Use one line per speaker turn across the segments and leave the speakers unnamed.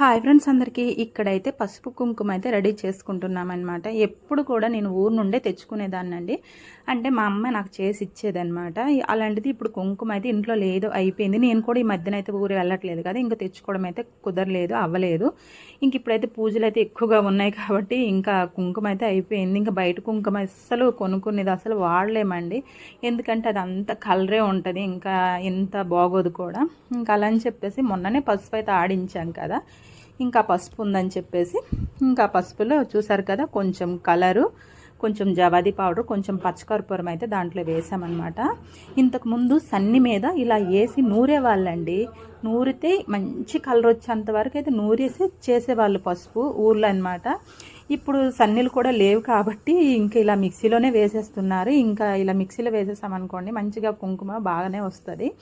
Hi friends అందరికీ ఇక్కడైతే పసుపు కుంకుమ అయితే రెడీ చేసుకుంటున్నాం అనమాట ఎప్పుడు కూడా నేను ఊరు నుండే తెచ్చుకునేదాన్నండి. అంటే మా అమ్మ నాకు చేసి ఇచ్చేదనమాట అలాంటిది ఇప్పుడు కుంకుమ అయితే ఇంట్లో లేదు అయిపోయింది. నేను కూడా ఈ మధ్యన అయితే ఊరు వెళ్ళట్లేదు కదా ఇంకా తెచ్చుకోవడం అయితే కుదరలేదు అవ్వలేదు. ఇంక ఇప్పుడైతే పూజలు అయితే ఎక్కువగా ఉన్నాయి కాబట్టి ఇంకా కుంకుమ అయితే అయిపోయింది. ఇంకా బయట కుంకుమ అస్సలు కొనుక్కునేది అసలు వాడలేమండి. ఎందుకంటే అది అంత కలరే ఉంటుంది ఇంకా ఎంత బాగోదు కూడా. ఇంకా అలా అని చెప్పేసి మొన్ననే పసుపు అయితే ఆడించాం కదా. ఇంకా పసుపు ఉందని చెప్పేసి ఇంకా పసుపులో చూసారు కదా కొంచెం కలరు కొంచెం జవాది పౌడర్ కొంచెం పచ్చకర్పూరం అయితే దాంట్లో వేసామన్నమాట. ఇంతకుముందు సన్ని మీద ఇలా వేసి నూరే వాళ్ళండి. నూరితే మంచి కలర్ వచ్చేంత వరకు అయితే నూరేసి చేసేవాళ్ళు పసుపు ఊర్లో అనమాట ఇప్పుడు సన్నీలు కూడా లేవు కాబట్టి ఇంకా ఇలా మిక్సీలోనే వేసేస్తున్నారు. ఇంకా ఇలా మిక్సీలో వేసేసామనుకోండి మంచిగా కుంకుమ బాగానే వస్తుంది.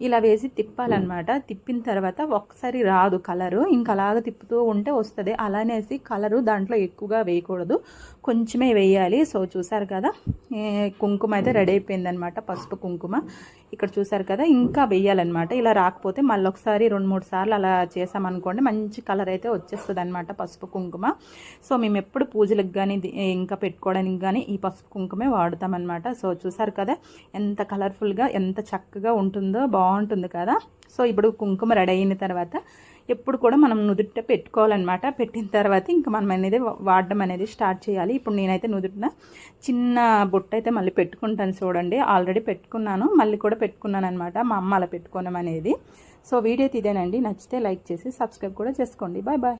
ఇలా వేసి తిప్పాలన్నమాట. తిప్పిన తర్వాత ఒకసారి రాదు కలరు. ఇంకా అలాగ తిప్పుతూ ఉంటే వస్తుంది. అలానేసి కలరు దాంట్లో ఎక్కువగా వేయకూడదు. కొంచెమే వేయాలి. సో చూసారు కదా? కుంకుమ అయితే రెడీ అయిపోయిందనమాట పసుపు కుంకుమ. ఇక్కడ చూసారు కదా? ఇంకా వేయాలన్నమాట. ఇలా రాకపోతే మళ్ళీ ఒకసారి రెండు మూడు సార్లు అలా చేసామనుకోండి మంచి కలర్ అయితే వచ్చేస్తుంది అనమాట పసుపు కుంకుమ. సో మేము మేము ఎప్పుడు పూజలకు కానీ ఇంకా పెట్టుకోవడానికి కానీ ఈ పసుపు కుంకుమే వాడుతామన్నమాట. సో చూసారు కదా ఎంత కలర్ఫుల్గా ఎంత చక్కగా ఉంటుందో బాగుంటుంది కదా. సో ఇప్పుడు కుంకుమ రెడీ అయిన తర్వాత ఎప్పుడు కూడా మనం నుదుట పెట్టుకోవాలన్నమాట. పెట్టిన తర్వాత ఇంకా మనం అనేది వాడడం అనేది స్టార్ట్ చేయాలి. ఇప్పుడు నేనైతే నుదుటిన చిన్న బొట్టు అయితే మళ్ళీ పెట్టుకుంటాను చూడండి. ఆల్రెడీ పెట్టుకున్నాను. మళ్ళీ కూడా పెట్టుకున్నాను అనమాట మా అమ్మ అలా పెట్టుకోవడం అనేది. సో వీడియో ఇదేనండి నచ్చితే లైక్ చేసి సబ్స్క్రైబ్ కూడా చేసుకోండి. Bye bye.